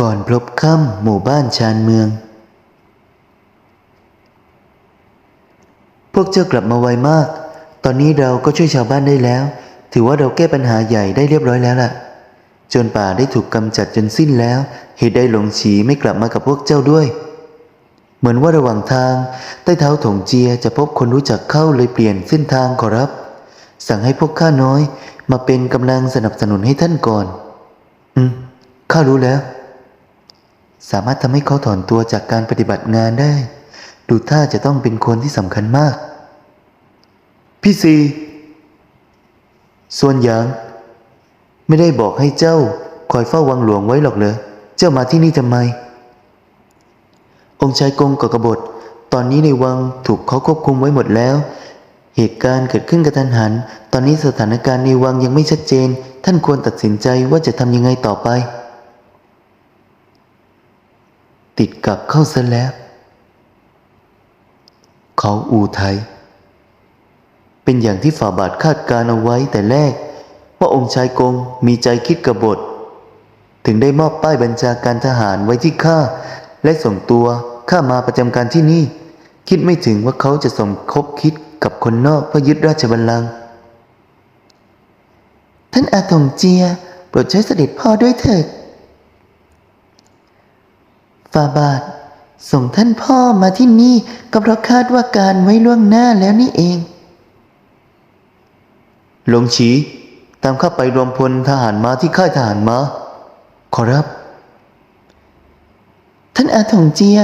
ก่อนพลบค่ำหมู่บ้านชานเมือง พวกเจ้ากลับมาไวมาก ตอนนี้เราก็ช่วยชาวบ้านได้แล้ว ถือว่าเราแก้ปัญหาใหญ่ได้เรียบร้อยแล้วล่ะ จนป่าได้ถูกกำจัดจนสิ้นแล้ว เหตุใดหลงฉีไม่กลับมากับพวกเจ้าด้วย เหมือนว่าระหว่างทาง ใต้เท้าถงเจียจะพบคนรู้จักเข้าเลยเปลี่ยนเส้นทางขอรับ สั่งให้พวกข้าน้อย มาเป็นกำลังสนับสนุนให้ท่านก่อน อืมข้ารู้แล้ว สามารถทำให้เขาถอนตัวจากการปฏิบัติงานได้ ดูท่าจะต้องเป็นคนที่สำคัญมาก พี่ซีส่วนหยาง ไม่ได้บอกให้เจ้าคอยเฝ้าวังหลวงไว้หรอกเหรอเจ้ามาที่นี่ทำไม องค์ชายกงกกบฏตอนนี้ในวังถูกเขาควบคุมไว้หมดแล้ว เหตุการณ์เกิดขึ้นกระทันหัน ตอนนี้สถานการณ์ในวังยังไม่ชัดเจน ท่านควรตัดสินใจว่าจะทำยังไงต่อไป ติดกับเข้าซะแล้ว เขาอูไทย เป็นอย่างที่ฝ่าบาทคาดการเอาไว้แต่แรก ว่าองค์ชายกงมีใจคิดกบฏ ถึงได้มอบป้ายบัญชาการทหารไว้ที่ข้า และส่งตัวข้ามาประจำการที่นี่ คิดไม่ถึงว่าเขาจะสมคบคิดกับคนนอกเพื่อยึดราชบัลลังก์ท่านอาถงเจียโปรดช่วยเสด็จพ่อด้วยเถิดาบาท ส่งท่านพ่อมาที่นี่ก็เพราะคาดว่าการไว้ล่วงหน้าแล้วนี่เอง หลวงฉีตามข้าไปรวมพลทหารมาที่ค่ายทหารมาขอรับ ท่านอาถงเจีย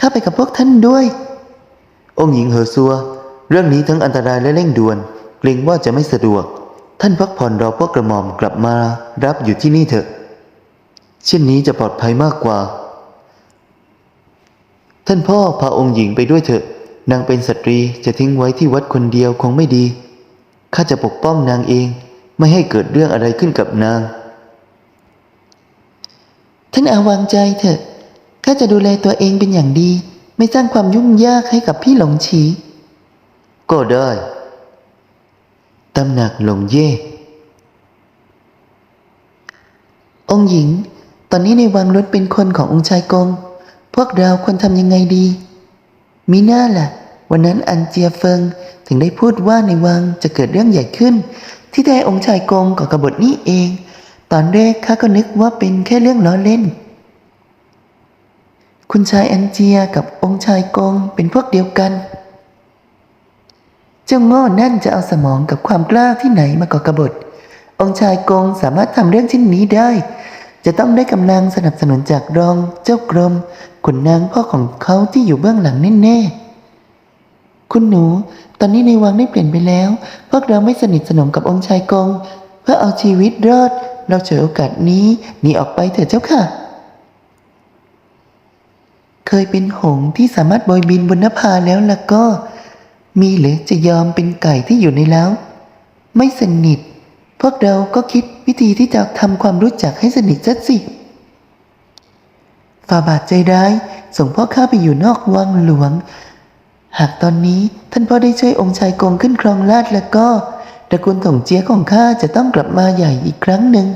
ข้าไปกับพวกท่านด้วย องค์หญิงเหอซัว เรื่องนี้ทั้งอันตรายและเร่งด่วน เกรงว่าจะไม่สะดวก ท่านพักผ่อนรอพวกกระหม่อมกลับมารับอยู่ที่นี่เถอะ เช่นนี้จะปลอดภัยมากกว่า ท่านพ่อพาองค์หญิงไปด้วยเถอะ นางเป็นสตรีจะทิ้งไว้ที่วัดคนเดียวคงไม่ดี ข้าจะปกป้องนางเองไม่ให้เกิดเรื่องอะไรขึ้นกับนาง ท่านอาวางใจเถอะ ข้าจะดูแลตัวเองเป็นอย่างดี ไม่สร้างความยุ่งยากให้กับพี่หลงฉี ก็ได้ตำหนักหลงเย่ องค์หญิง ตอนนี้ในวังรถเป็นคนขององค์ชายกง พวกเราควรทำยังไงดี มีหน้าล่ะ วันนั้นอันเจียเฟิงถึงได้พูดว่าในวังจะเกิดเรื่องใหญ่ขึ้น ที่ได้องค์ชายกงก่อกบฏนี้เอง ตอนแรกข้าก็นึกว่าเป็นแค่เรื่องล้อเล่น คุณชายอันเจียกับองค์ชายกงเป็นพวกเดียวกันเจ้าโง่นั่นจะเอาสมองกับความกล้าที่ไหนมาก่อกบฏ องค์ชายกงสามารถทำเรื่องเช่นนี้ได้ จะต้องได้กำลังสนับสนุนจากรองเจ้ากรม ขุนนางพ่อของเขาที่อยู่เบื้องหลังแน่ๆ คุณหนู ตอนนี้ในวังได้เปลี่ยนไปแล้ว พวกเราไม่สนิทสนมกับองค์ชายกง เพื่อเอาชีวิตรอด เราเฉยโอกาสนี้หนีออกไปเถิดเจ้าค่ะ เคยเป็นหงส์ที่สามารถโบยบินบนนภาแล้วล่ะก็ มีหรือจะยอมเป็นไก่ที่อยู่ในเล้าไม่สนิท พวกเราก็คิดวิธีที่จะทำความรู้จักให้สนิทซะสิ ฝ่าบาทใจร้าย ส่งพ่อข้าไปอยู่นอกวังหลวง หากตอนนี้ท่านพ่อได้ช่วยองค์ชายกงขึ้นครองราชแล้วก็ตระกูลถงเจียของข้าจะต้องกลับมาใหญ่อีกครั้งหนึ่ง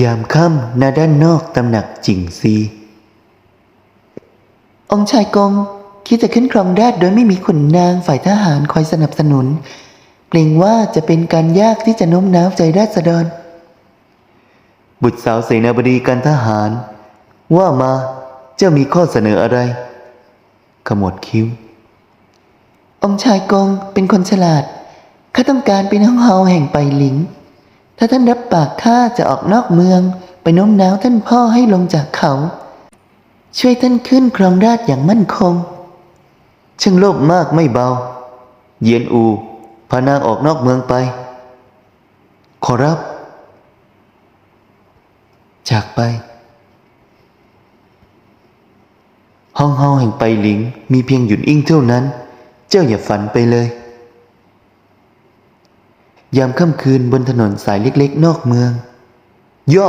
ยามค่ำณด้านนอกตำหนักจิงซี องค์ชายกงคิดจะขึ้นครองราชโดยไม่มีขุนนางฝ่ายทหารคอยสนับสนุน เกรงว่าจะเป็นการยากที่จะโน้มน้าวใจราษฎร บุตรสาวเสนาบดีการทหาร ว่ามาเจ้ามีข้อเสนออะไร ขมวดคิ้ว องชายกงเป็นคนฉลาดข้าต้องการเป็นห้องเฮาแห่งไปหลิง ถ้าท่านรับปากข้าจะออกนอกเมือง ไปโน้มน้าวท่านพ่อให้ลงจากเขา ช่วยท่านขึ้นครองราชอย่างมั่นคงช่างโลภมากไม่เบา เยียนอูพานางออกนอกเมืองไป ขอรับ จากไป ห้องเฮาแห่งไปหลิงมีเพียงหยุนอิ่งเท่านั้น เจ้าอย่าฝันไปเลย ยามค่ำคืนบนถนนสายเล็กๆ นอกเมืองย่อ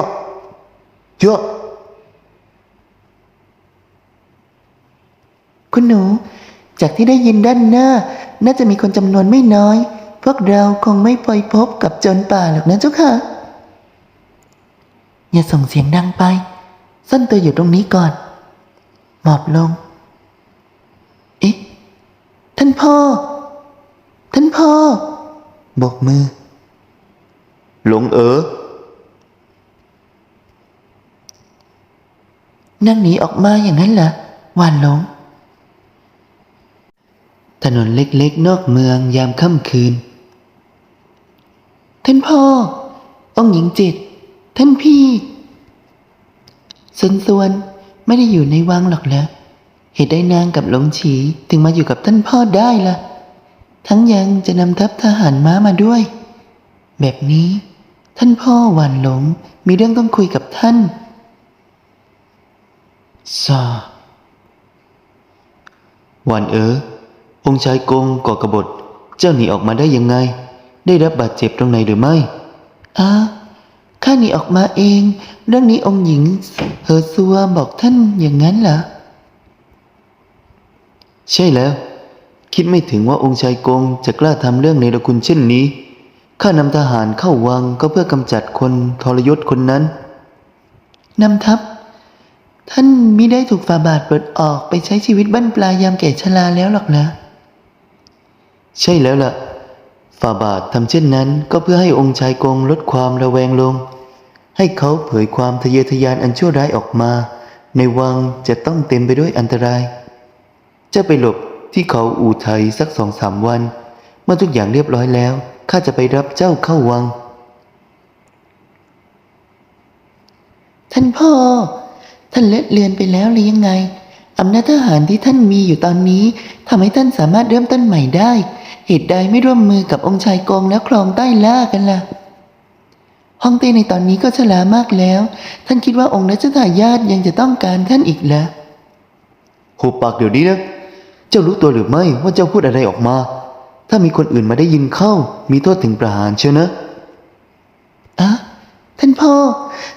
ย่อคุณหนู จากที่ได้ยินด้านหน้า น่าจะมีคนจำนวนไม่น้อย พวกเราคงไม่ปล่อยพบกับโจรป่าหรอกนะเจ้าค่ะ อย่าส่งเสียงดังไป ซ่อนตัวอยู่ตรงนี้ก่อน หมอบลง เอ๊ะ ท่านพ่อ ท่านพ่อโบกมือ หลงเออ นั่งหนีออกมาอย่างนั้นเหรอหวานหลง ถนนเล็กๆ นอกเมืองยามค่ำคืน ท่านพ่อ องค์หญิงจิต ท่านพี่ส่วนส่วนไม่ได้อยู่ในวังหรอกเหรอเหตุใดนางกับหลงฉีถึงมาอยู่กับท่านพ่อได้ล่ะ ทั้งยังจะนำทัพทหารม้ามาด้วย แบบนี้ ท่านพ่อหวานหลงมีเรื่องต้องคุยกับท่านซาหวานเอ๋อองค์ชายกงก่อกบฏเจ้าหนีออกมาได้ยังไง ได้รับบาดเจ็บตรงไหนหรือไม่อ้า ข้าหนีออกมาเอง เรื่องนี้องค์หญิงเฮอซัวบอกท่านอย่างนั้นเหรอ ใช่แล้ว คิดไม่ถึงว่าองค์ชายกงจะกล้าทำเรื่องในระคุณเช่นนี้ ข้านำทหารเข้าวังก็เพื่อกำจัดคนทรยศคนนั้น นำทัพ ท่านมิได้ถูกฝ่าบาทเปลดออกไปใช้ชีวิตบั้นปลายยามแก่ชราแล้วหรอกนะ ใช่แล้วล่ะ ฝ่าบาททำเช่นนั้นก็เพื่อให้องค์ชายกงลดความระแวงลง ให้เขาเผยความทะเยอทะยานอันชั่วร้ายออกมา ในวังจะต้องเต็มไปด้วยอันตรายจ้าไปหลบที่เขาอู่ไทยสักสองสามวัน เมื่อทุกอย่างเรียบร้อยแล้วข้าจะไปรับเจ้าเข้าวัง ท่านพ่อ ท่านเละเลือนไปแล้วหรือยังไง อำนาจทหารที่ท่านมีอยู่ตอนนี้ทำให้ท่านสามารถเริ่มต้นใหม่ได้ เหตุใดไม่ร่วมมือกับองค์ชายกงแล้วครองใต้ล่ากันล่ะฮ่องเต้ในตอนนี้ก็ชรามากแล้ว ท่านคิดว่าองค์รัชทายาทยังจะต้องการท่านอีกเหรอหุบปากเดี๋ยวนี้นะ เจ้ารู้ตัวหรือไม่ว่าเจ้าพูดอะไรออกมา ถ้ามีคนอื่นมาได้ยินเข้า มีโทษถึงประหารเชียวนะอะท่านพ่อ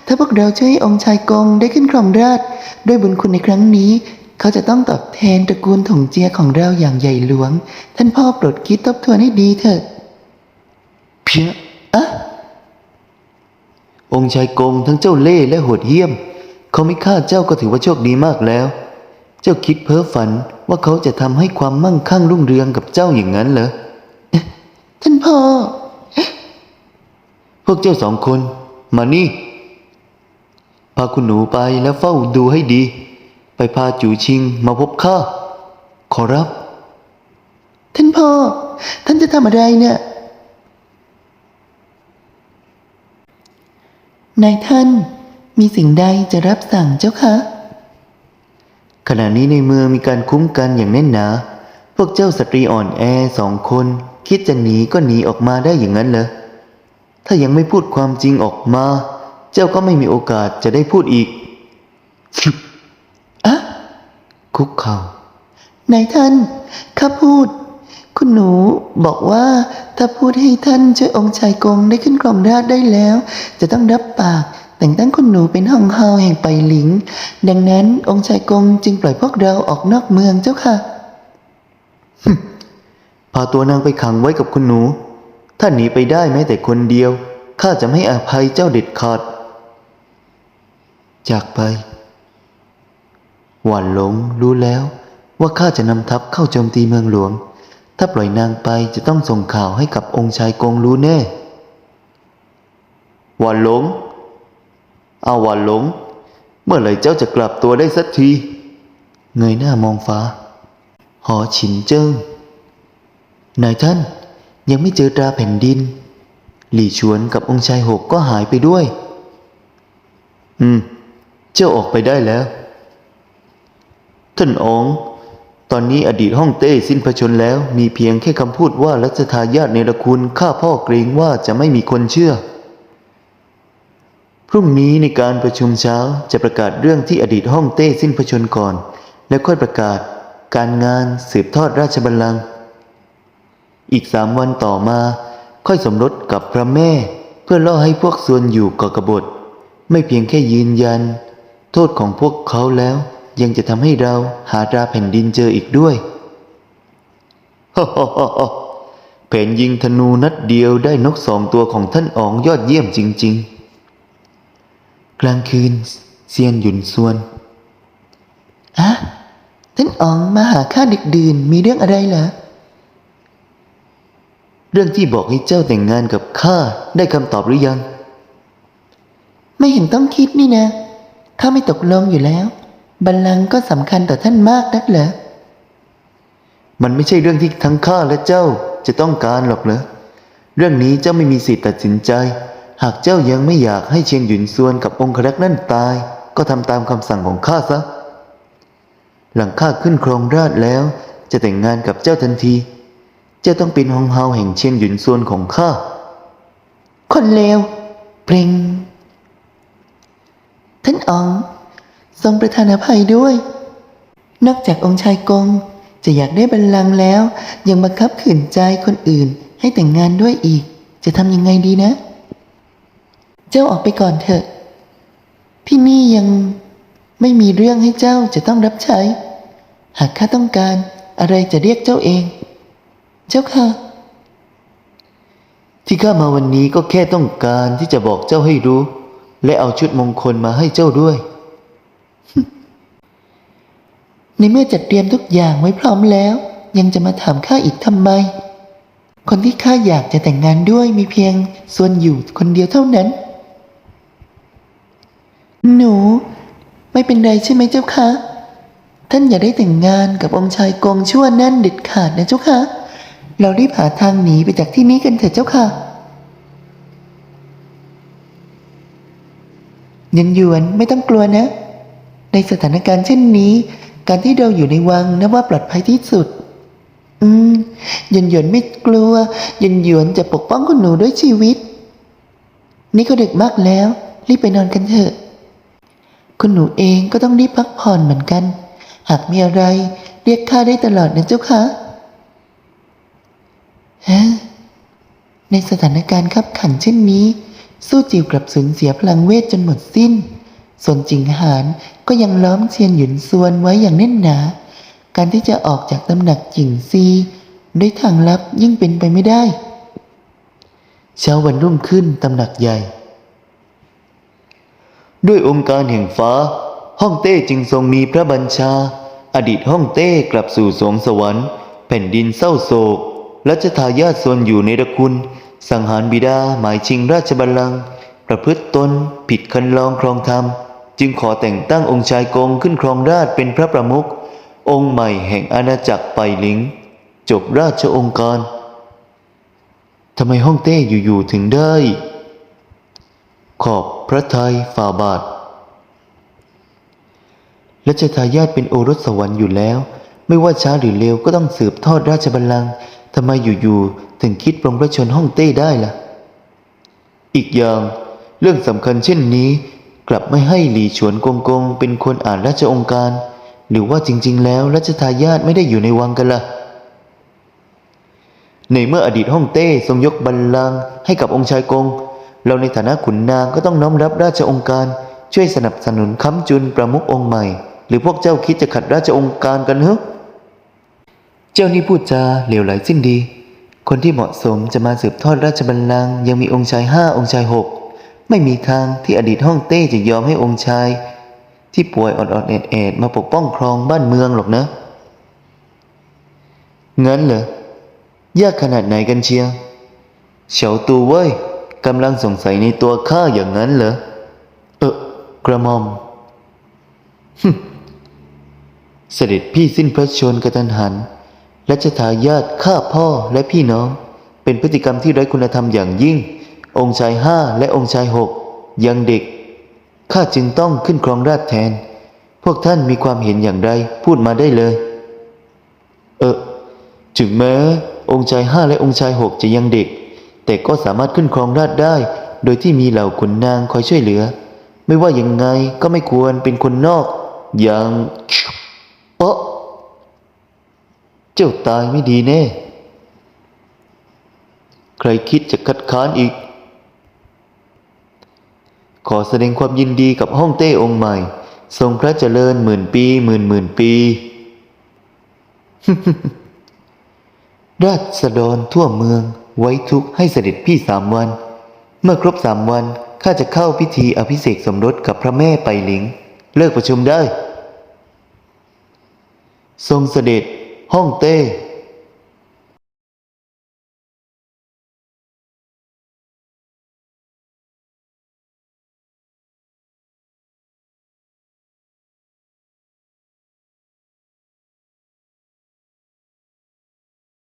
ถ้าพวกเราช่วยให้องค์ชายกงได้ขึ้นครองราชย์ด้วยบุญคุณในครั้งนี้ เขาจะต้องตอบแทนตระกูลถงเจียของเราอย่างใหญ่หลวง ท่านพ่อโปรดคิดทบทวนให้ดีเถิดเพียอะองค์ชายกงทั้งเจ้าเล่ห์และโหดเหี้ยม เขาไม่ฆ่าเจ้าก็ถือว่าโชคดีมากแล้ว เจ้าคิดเพ้อฝันว่าเขาจะทำให้ความมั่งคั่งรุ่งเรืองกับเจ้าอย่างนั้นเหรอเอ๊ะท่านพ่อ พวกเจ้าสองคน มานี่ พาคุณหนูไปแล้วเฝ้าดูให้ดี ไปพาจูชิงมาพบข้า ขอรับ ท่านพ่อ ท่านจะทำอะไรเนี่ย นายท่านมีสิ่งใดจะรับสั่งเจ้าคะ ขณะนี้ในเมืองมีการคุ้มกันอย่างแน่นหนา พวกเจ้าสตรีอ่อนแอสองคน คิดจะหนีก็หนีออกมาได้อย่างนั้นเหรอ ถ้ายังไม่พูดความจริงออกมา เจ้าก็ไม่มีโอกาสจะได้พูดอีกอะ คุกเขา่านายท่าน ข้าพูด คุณหนูบอกว่าถ้าพูดให้ท่านช่วยองค์ชายกงได้ขึ้นครองราชย์ได้แล้ว จะต้องรับปากแต่งตั้งคุณหนูเป็นห้องเฮาแห่งไปหลิง ดังนั้นองค์ชายกงจึงปล่อยพวกเราออกนอกเมืองเจ้าค่ะพาตัวนางไปขังไว้กับคุณหนู ถ้าหนีไปได้แม้แต่คนเดียว ข้าจะไม่อภัยเจ้าเด็ดขาด จากไป หวานหลงรู้แล้วว่าข้าจะนำทัพเข้าโจมตีเมืองหลวง ถ้าปล่อยนางไปจะต้องส่งข่าวให้กับองค์ชายกงรู้แน่ หวานหลง เอาหวานหลง เมื่อไหร่เจ้าจะกลับตัวได้สักที เงยหน้ามองฟ้า หอฉินเจิ้ง นายท่านยังไม่เจอตราแผ่นดิน หลี่ชวนกับองค์ชายหกก็หายไปด้วย อืม เจ้าออกไปได้แล้ว ท่านองตอนนี้อดีตห้องเต้สิ้นพระชนแล้ว มีเพียงแค่คำพูดว่ารัชทายาทเนรคุณข้าพ่อเกรงว่าจะไม่มีคนเชื่อ พรุ่งนี้ในการประชุมเช้าจะประกาศเรื่องที่อดีตห้องเต้สิ้นพระชนก่อน แล้วค่อยประกาศการงานสืบทอดราชบัลลังก์อีกสามวันต่อมา ค่อยสมรสกับพระแม่ เพื่อล่อให้พวกส่วนอยู่ก่อกบฏ ไม่เพียงแค่ยืนยัน โทษของพวกเขาแล้ว ยังจะทำให้เราหาตราแผ่นดินเจออีกด้วยฮ่าฮ่าฮ่าฮ่าแผนยิงธนูนัดเดียวได้นกสองตัวของท่านอ๋องยอดเยี่ยมจริง ๆ กลางคืนเซียนหยุนซวนอะท่านอ๋องมาหาข้าดึกดื่นมีเรื่องอะไรเหรอเรื่องที่บอกให้เจ้าแต่งงานกับข้าได้คำตอบหรือยัง ไม่เห็นต้องคิดนี่นะข้าไม่ตกลงอยู่แล้ว บัลลังก์ก็สำคัญต่อท่านมากนักเหรอ มันไม่ใช่เรื่องที่ทั้งข้าและเจ้าจะต้องการหรอกเหรอ เรื่องนี้เจ้าไม่มีสิทธิ์ตัดสินใจ หากเจ้ายังไม่อยากให้เชียงหยุนซวนกับองครักษ์นั่นตาย ก็ทำตามคำสั่งของข้าซะ หลังข้าขึ้นครองราชย์แล้ว จะแต่งงานกับเจ้าทันที เจ้าต้องเป็นฮองเฮาแห่งเชียงหยุนซวนของข้า คนเลวเปล่งท่านอ๋อง ทรงประทานอภัยด้วย นอกจากองค์ชายกงจะอยากได้บัลลังก์แล้ว ยังบังคับขืนใจคนอื่นให้แต่งงานด้วยอีก จะทำยังไงดีนะ เจ้าออกไปก่อนเถอะ ที่นี่ยังไม่มีเรื่องให้เจ้าจะต้องรับใช้ หากข้าต้องการอะไรจะเรียกเจ้าเอง เจ้าค่ะ ที่ข้ามาวันนี้ก็แค่ต้องการที่จะบอกเจ้าให้รู้ และเอาชุดมงคลมาให้เจ้าด้วย ในเมื่อจัดเตรียมทุกอย่างไว้พร้อมแล้ว ยังจะมาถามข้าอีกทำไม คนที่ข้าอยากจะแต่งงานด้วยมีเพียงส่วนอยู่คนเดียวเท่านั้น หนู ไม่เป็นไรใช่ไหมเจ้าคะท่านอย่าได้แต่งงานกับองค์ชายกงชั่วนั่นเด็ดขาดนะเจ้าคะเรารีบหาทางหนีไปจากที่นี้กันเถิดเจ้าค่ะ ยันยวนไม่ต้องกลัวนะ ในสถานการณ์เช่นนี้ การที่เราอยู่ในวังนับว่าปลอดภัยที่สุด อืมยันหยวนไม่กลัวยันหยวนจะปกป้องคุณหนูด้วยชีวิต นี่ก็ดึกมากแล้ว รีบไปนอนกันเถอะ คุณหนูเองก็ต้องรีบพักผ่อนเหมือนกัน หากมีอะไร เรียกข้าได้ตลอดนะเจ้าคะฮะในสถานการณ์ขับขันเช่นนี้ สู้จิวกลับสูญเสียพลังเวทจนหมดสิ้น ส่วนจิงหานก็ยังล้อมเชียนหยุนซวนไว้อย่างแน่นหนา การที่จะออกจากตำหนักจิงซีด้วยทางลับยิ่งเป็นไปไม่ได้ เช้าวันรุ่งขึ้นตำหนักใหญ่ ด้วยองค์การแห่งฟ้าฮ่องเต้จึงทรงมีพระบัญชา อดีตฮ่องเต้กลับสู่สวงสวรรค์ แผ่นดินเศร้าโศกรัชทายาทส่วนอยู่ในตระคุณ สังหารบิดาหมายชิงราชบัลลังก์ ประพฤติตนผิดคันลองครองธรรม จึงขอแต่งตั้งองค์ชายกงขึ้นครองราชเป็นพระประมุของค์ใหม่แห่งอาณาจักรไปหลิง จบราชองค์การทำไมฮ่องเต้อยู่ๆถึงได้ ขอบพระทัยฝ่าบาทรัชทายาทเป็นโอรสสวรรค์อยู่แล้ว ไม่ว่าช้าหรือเร็วก็ต้องสืบทอดราชบัลลังก์ทำไมอยู่ๆถึงคิดปรงพระชนฮ่องเต้ได้ล่ะ อีกอย่าง เรื่องสำคัญเช่นนี้ กลับไม่ให้หลีฉวนกงกงเป็นคนอ่านราชองค์การ หรือว่าจริง ๆ แล้วรัชทายาทไม่ได้อยู่ในวังกันล่ะในเมื่ออดีตฮ่องเต้ทรงยกบัลลังก์ให้กับองค์ชายกง เราในฐานะขุนนางก็ต้องน้อมรับราชองค์การ ช่วยสนับสนุนค้ำจุนประมุของค์ใหม่ หรือพวกเจ้าคิดจะขัดราชองค์การกันเหรอเจ้านี่พูดจาเหลวไหลสิ้นดี คนที่เหมาะสมจะมาสืบทอดราชบัลลังก์ยังมีองค์ชายห้าองค์ชายหก ไม่มีทางที่อดีตฮ่องเต้จะยอมให้องค์ชาย ที่ป่วยออดๆแอดๆมาปกป้องครองบ้านเมืองหรอกนะ งั้นเหรอยากขนาดไหนกันเชียวเฉาตูเว้ยกำลังสงสัยในตัวข้าอย่างนั้นเหรอ เออกระมอมเสด็จพี่สิ้นพระชนกระทันหัน และจะทายาทฆ่าพ่อและพี่น้อง เป็นพฤติกรรมที่ไร้คุณธรรมอย่างยิ่ง องค์ชายห้าและองค์ชายหกยังเด็ก ข้าจึงต้องขึ้นครองราชแทน พวกท่านมีความเห็นอย่างไรพูดมาได้เลย เออถึงแม้ องค์ชายห้าและองค์ชายหกจะยังเด็ก แต่ก็สามารถขึ้นครองราชได้ โดยที่มีเหล่าขุนนางคอยช่วยเหลือ ไม่ว่ายังไงก็ไม่ควรเป็นคนนอกอย่างเออเจ้าตายไม่ดีแน่ ใครคิดจะคัดค้านอีก ขอแสดงความยินดีกับห้องเต้องค์ใหม่ ทรงพระเจริญหมื่นปีหมื่นหมื่นปี ราชดรทั่วเมืองไว้ทุกข์ให้เสด็จพี่สามวัน เมื่อครบสามวันข้าจะเข้าพิธีอภิเษกสมรสกับพระแม่ไปหลิง เลิกประชุมได้ ทรงเสด็จห้องเต้